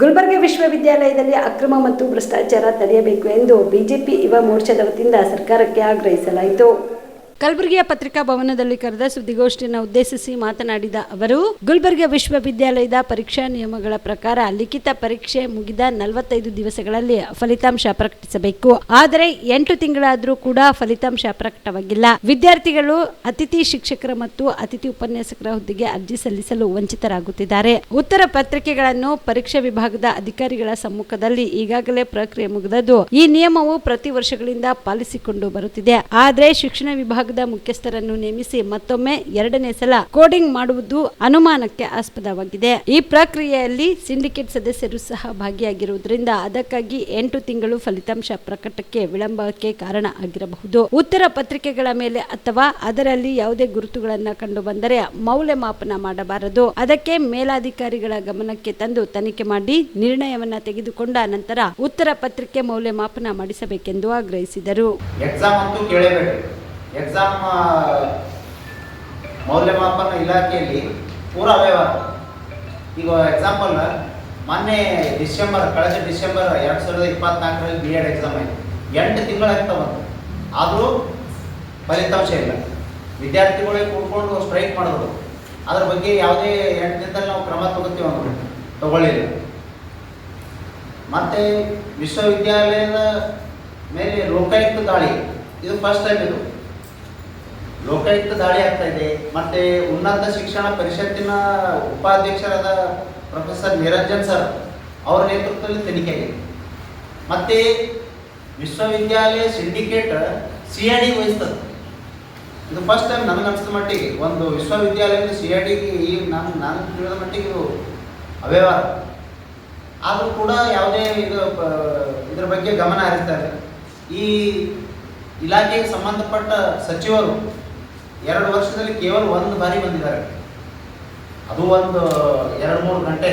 ಗುಲ್ಬರ್ಗ ವಿಶ್ವವಿದ್ಯಾಲಯದಲ್ಲಿ ಅಕ್ರಮ ಮತ್ತು ಭ್ರಷ್ಟಾಚಾರ ತಡೆಯಬೇಕು ಎಂದು ಬಿಜೆಪಿ ಯುವ ಮೋರ್ಚಾದ ವತಿಯಿಂದ ಸರ್ಕಾರಕ್ಕೆ ಆಗ್ರಹಿಸಲಾಯಿತು. ಕಲಬುರಗಿಯ ಪತ್ರಿಕಾ ಭವನದಲ್ಲಿ ಕರೆದ ಸುದ್ದಿಗೋಷ್ಠಿಯನ್ನು ಉದ್ದೇಶಿಸಿ ಮಾತನಾಡಿದ ಅವರು, ಗುಲ್ಬರ್ಗ ವಿಶ್ವವಿದ್ಯಾಲಯದ ಪರೀಕ್ಷಾ ನಿಯಮಗಳ ಪ್ರಕಾರ ಲಿಖಿತ ಪರೀಕ್ಷೆ ಮುಗಿದ ನಲವತ್ತೈದು ದಿವಸಗಳಲ್ಲಿ ಫಲಿತಾಂಶ ಪ್ರಕಟಿಸಬೇಕು. ಆದರೆ ಎಂಟು ತಿಂಗಳಾದರೂ ಕೂಡ ಫಲಿತಾಂಶ ಪ್ರಕಟವಾಗಿಲ್ಲ. ವಿದ್ಯಾರ್ಥಿಗಳು, ಅತಿಥಿ ಶಿಕ್ಷಕರ ಮತ್ತು ಅತಿಥಿ ಉಪನ್ಯಾಸಕರ ಹುದ್ದೆಗೆ ಅರ್ಜಿ ಸಲ್ಲಿಸಲು ವಂಚಿತರಾಗುತ್ತಿದ್ದಾರೆ. ಉತ್ತರ ಪತ್ರಿಕೆಗಳನ್ನು ಪರೀಕ್ಷಾ ವಿಭಾಗದ ಅಧಿಕಾರಿಗಳ ಸಮ್ಮುಖದಲ್ಲಿ ಈಗಾಗಲೇ ಪ್ರಕ್ರಿಯೆ ಮುಗಿದದ್ದು ಈ ನಿಯಮವು ಪ್ರತಿ ವರ್ಷಗಳಿಂದ ಪಾಲಿಸಿಕೊಂಡು ಬರುತ್ತಿದೆ. ಆದರೆ ಶಿಕ್ಷಣ ವಿಭಾಗದ ಮುಖ್ಯಸ್ಥರನ್ನು ನೇಮಿಸಿ ಮತ್ತೊಮ್ಮೆ ಎರಡನೇ ಸಲ ಕೋಡಿಂಗ್ ಮಾಡುವುದು ಅನುಮಾನಕ್ಕೆ ಆಸ್ಪದವಾಗಿದೆ. ಈ ಪ್ರಕ್ರಿಯೆಯಲ್ಲಿ ಸಿಂಡಿಕೇಟ್ ಸದಸ್ಯರು ಸಹ ಭಾಗಿಯಾಗಿರುವುದರಿಂದ ಅದಕ್ಕಾಗಿ ಎಂಟು ತಿಂಗಳು ಫಲಿತಾಂಶ ಪ್ರಕಟಕ್ಕೆ ವಿಳಂಬಕ್ಕೆ ಕಾರಣ ಆಗಿರಬಹುದು. ಉತ್ತರ ಪತ್ರಿಕೆಗಳ ಮೇಲೆ ಅಥವಾ ಅದರಲ್ಲಿ ಯಾವುದೇ ಗುರುತುಗಳನ್ನು ಕಂಡು ಬಂದರೆ ಮೌಲ್ಯಮಾಪನ ಮಾಡಬಾರದು. ಅದಕ್ಕೆ ಮೇಲಾಧಿಕಾರಿಗಳ ಗಮನಕ್ಕೆ ತಂದು ತನಿಖೆ ಮಾಡಿ ನಿರ್ಣಯವನ್ನ ತೆಗೆದುಕೊಂಡ ನಂತರ ಉತ್ತರ ಪತ್ರಿಕೆ ಮೌಲ್ಯಮಾಪನ ಮಾಡಿಸಬೇಕೆಂದು ಆಗ್ರಹಿಸಿದರು. ಎಕ್ಸಾಮ್ ಮೌಲ್ಯಮಾಪನ ಇಲಾಖೆಯಲ್ಲಿ ಪೂರ ವ್ಯವಹಾರ ಈಗ ಎಕ್ಸಾಂಪಲ್ ಮೊನ್ನೆ ಡಿಸೆಂಬರ್, ಕಳೆದ ಡಿಸೆಂಬರ್ ಎರಡು ಸಾವಿರದ ಇಪ್ಪತ್ನಾಲ್ಕರಲ್ಲಿ ಬಿ ಎಡ್ ಎಕ್ಸಾಮ್ ಆಯಿತು. ಎಂಟು ತಿಂಗಳಾಗ್ತಾ ಬಂತು. ಆದರೂ ಫಲಿತಾಂಶ ಇಲ್ಲ. ವಿದ್ಯಾರ್ಥಿಗಳೇ ಕೂತ್ಕೊಂಡು ಸ್ಟ್ರೈಕ್ ಮಾಡಿದ್ರು. ಅದ್ರ ಬಗ್ಗೆ ಯಾವುದೇ ಎಂಟು ದಿನದಲ್ಲಿ ನಾವು ಕ್ರಮ ತಗೋತೀವಿ ಅಂದ್ರೆ ತಗೊಳ್ಳಿಲ್ಲ. ಮತ್ತೆ ವಿಶ್ವವಿದ್ಯಾಲಯದ ಮೇಲೆ ಲೋಕಾಯುಕ್ತ ದಾಳಿ. ಇದು ಫಸ್ಟ್ ಟೈಮ್ ಇದು. ಲೋಕಾಯುಕ್ತ ದಾಳಿ ಆಗ್ತಾ ಇದೆ. ಮತ್ತೆ ಉನ್ನತ ಶಿಕ್ಷಣ ಪರಿಷತ್ತಿನ ಉಪಾಧ್ಯಕ್ಷರಾದ ಪ್ರೊಫೆಸರ್ ನಿರಂಜನ್ ಸರ್ ಅವರ ನೇತೃತ್ವದಲ್ಲಿ ತನಿಖೆ ಆಗಿದೆ ಮತ್ತೆ ವಿಶ್ವವಿದ್ಯಾಲಯ ಸಿಂಡಿಕೇಟ್ ಸಿ ಐ ಡಿ ವಹಿಸ್ತದೆ. ಇದು ಫಸ್ಟ್ ಟೈಮ್ ನನಗೆ ಅನಿಸಿದ ಮಟ್ಟಿಗೆ, ಒಂದು ವಿಶ್ವವಿದ್ಯಾಲಯದ ಸಿ ಐ ಡಿಗೆ ಈ ನಾನು ನಾನು ತಿಳಿದ ಮಟ್ಟಿಗೆ ಇದು ಅವ್ಯವಹಾರ. ಆದರೂ ಕೂಡ ಯಾವುದೇ ಇದು ಇದ್ರ ಬಗ್ಗೆ ಗಮನ ಹರಿಸ್ತಾರೆ ಈ ಇಲಾಖೆಗೆ ಸಂಬಂಧಪಟ್ಟ ಸಚಿವರು ಎರಡು ವರ್ಷದಲ್ಲಿ ಕೇವಲ ಒಂದು ಬಾರಿ ಬಂದಿದ್ದಾರೆ. ಅದು ಒಂದು ಎರಡು ಮೂರು ಗಂಟೆ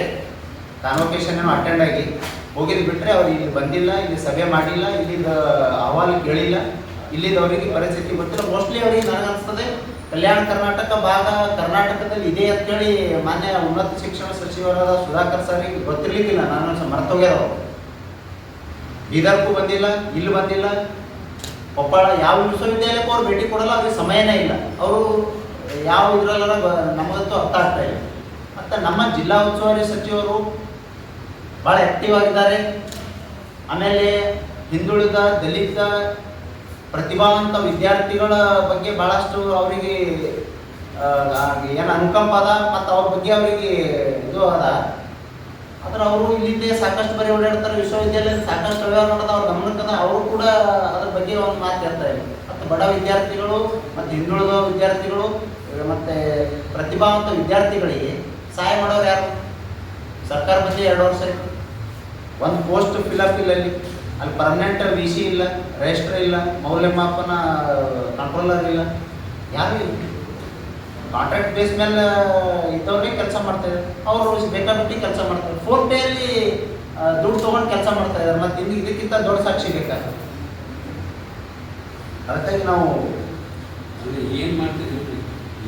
ಕಾನ್ವೊಕೇಶನ್ ಅಟೆಂಡ್ ಆಗಿ ಹೋಗಿದ್ ಬಿಟ್ಟರೆ ಅವ್ರು ಇಲ್ಲಿ ಬಂದಿಲ್ಲ, ಇಲ್ಲಿ ಸಭೆ ಮಾಡಿಲ್ಲ ಇಲ್ಲಿದ ಅಹವಾಲು ಕೇಳಿಲ್ಲ ಇಲ್ಲಿದವರಿಗೆ ಪರಿಸ್ಥಿತಿ ಗೊತ್ತಿಲ್ಲ. ಮೋಸ್ಟ್ಲಿ ಅವರಿಗೆ ನನಗೆ ಅನಿಸ್ತದೆ ಕಲ್ಯಾಣ ಕರ್ನಾಟಕ ಭಾಗ ಕರ್ನಾಟಕದಲ್ಲಿ ಇದೆ ಅಂತೇಳಿ ಮಾನ್ಯ ಉನ್ನತ ಶಿಕ್ಷಣ ಸಚಿವರಾದ ಸುಧಾಕರ್ ಸರ್ಗೆ ಗೊತ್ತಿರ್ಲಿಕ್ಕಿಲ್ಲ. ನಾನು ಮರ್ತೋಗ್ಯಾರ ಬೀದರ್ಗೂ ಬಂದಿಲ್ಲ, ಇಲ್ಲಿ ಬಂದಿಲ್ಲ ಕೊಪ್ಪಳ ಯಾವ ವಿಶ್ವವಿದ್ಯಾಲಯಕ್ಕೂ ಅವ್ರು ಭೇಟಿ ಕೊಡಲ್ಲ, ಅವ್ರಿಗೆ ಸಮಯನೇ ಇಲ್ಲ. ಅವರು ಯಾವ ಇದ್ರಲ್ಲ ನಮಗಂತೂ ಅರ್ಥ ಆಗ್ತಾ ಇಲ್ಲ. ಮತ್ತು ನಮ್ಮ ಜಿಲ್ಲಾ ಉಸ್ತುವಾರಿ ಸಚಿವರು ಭಾಳ ಆಕ್ಟಿವ್ ಆಗಿದ್ದಾರೆ. ಆಮೇಲೆ ಹಿಂದುಳಿದ ದಲಿತ ಪ್ರತಿಭಾವಂತ ವಿದ್ಯಾರ್ಥಿಗಳ ಬಗ್ಗೆ ಭಾಳಷ್ಟು ಅವರಿಗೆ ಏನು ಅನುಕಂಪ ಅದ, ಮತ್ತು ಅವ್ರ ಬಗ್ಗೆ ಅವರಿಗೆ ಇದು ಅದ. ಆದ್ರೆ ಅವರು ಇಲ್ಲಿಂದೇ ಸಾಕಷ್ಟು ಬರೀ ಓಡಾಡ್ತಾರೆ, ವಿಶ್ವವಿದ್ಯಾಲಯದ ಸಾಕಷ್ಟು ವ್ಯವಹಾರ ಮಾಡೋದು ಅವ್ರ ಗಮನಕ್ಕದ ಅವರು ಕೂಡ ಅದ್ರ ಬಗ್ಗೆ ಒಂದು ಮಾತು ಹೇಳ್ತಾ ಇಲ್ಲ ಮತ್ತು ಬಡ ವಿದ್ಯಾರ್ಥಿಗಳು ಮತ್ತು ಹಿಂದುಳಿದ ವಿದ್ಯಾರ್ಥಿಗಳು, ಮತ್ತು ಪ್ರತಿಭಾವಂತ ವಿದ್ಯಾರ್ಥಿಗಳಿಗೆ ಸಹಾಯ ಮಾಡೋರು ಯಾರು? ಸರ್ಕಾರ ಬಂದು ಎರಡು ವರ್ಷ ಒಂದು ಪೋಸ್ಟ್ ಫಿಲಪ್ ಇಲ್ಲ ಅಲ್ಲಿ. ಅಲ್ಲಿ ಪರ್ಮನೆಂಟ್ ವಿ ಸಿ ಇಲ್ಲ ರಿಜಿಸ್ಟರ್ ಇಲ್ಲ, ಮೌಲ್ಯಮಾಪನ ಕಂಟ್ರೋಲರ್ ಇಲ್ಲ. ಯಾರು ಇಲ್ಲ? ಕಾಂಟ್ರಾಕ್ಟ್ ಬೇಸ್ ಮೇಲೆ ಇದ್ದವ್ರಿಗೆ ಕೆಲಸ ಮಾಡ್ತಾ ಇದ್ದಾರೆ. ಅವರು ಬೇಕಾಬಿಟ್ಟು ಕೆಲಸ ಮಾಡ್ತಾರೆ. ಫೋನ್ ಪೇಯಲ್ಲಿ ದುಡ್ಡು ತೊಗೊಂಡು ಕೆಲಸ ಮಾಡ್ತಾ ಇದ್ದಾರೆ. ಮತ್ತು ಇನ್ನು ಇದಕ್ಕಿಂತ ದೊಡ್ಡ ಸಾಕ್ಷಿ ಬೇಕಾಗ್ತದೆ ಅದಕ್ಕಾಗಿ ನಾವು ಅಂದ್ರೆ ಏನ್ ಮಾಡ್ತಿದ್ವಿ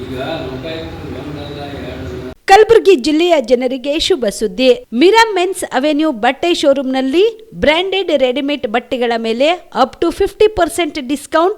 ಈಗ ಲೋಕಾಯುಕ್ತರು ಒಂದಲ್ಲ ಎರಡಲ್ಲ. ಕಲಬುರಗಿ ಜಿಲ್ಲೆಯ ಜನರಿಗೆ ಶುಭ ಸುದ್ದಿ. ಮಿರಾ ಮೆನ್ಸ್ ಅವೆನ್ಯೂ ಬಟ್ಟೆ ಶೋರೂಮ್ನಲ್ಲಿ ಬ್ರಾಂಡೆಡ್ ರೆಡಿಮೇಡ್ ಬಟ್ಟೆಗಳ ಮೇಲೆ up to fifty percent discount